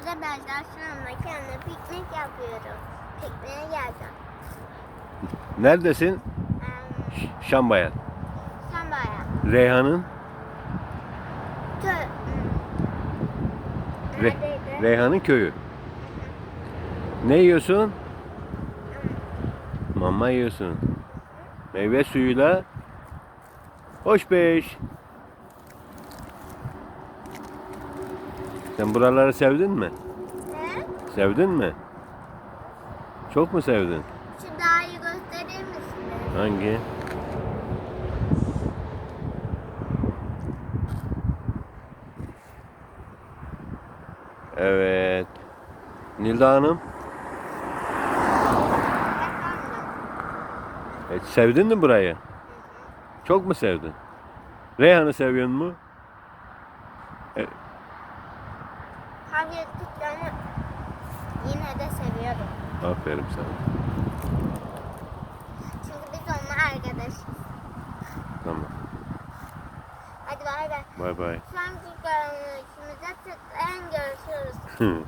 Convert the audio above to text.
Arkadaşlar şu anda kendi piknik yapıyorum. Pikniğe geldim. Neredesin? Ee, Şambayan. Sambaya. Reyhan'ın? Tö... Re-? Reyhan'ın köyü. Ne yiyorsun? Mama yiyorsun. Meyve suyuyla hoş beş. Sen buraları sevdin mi? Ne? Sevdin mi? Çok mu sevdin? Şu dağı gösterir misiniz? Hangi? Evet. Nilda Hanım, e, sevdin mi burayı? Çok mu sevdin? Reyhan'ı seviyor mu? Hak ettiklerini yine de seviyorum. Aferin sana. Çünkü biz onunla arkadaşız. Tamam. Hadi bay bay. Bay bay. Sonraki görüşümüzde tıklayan görüşürüz. Hı.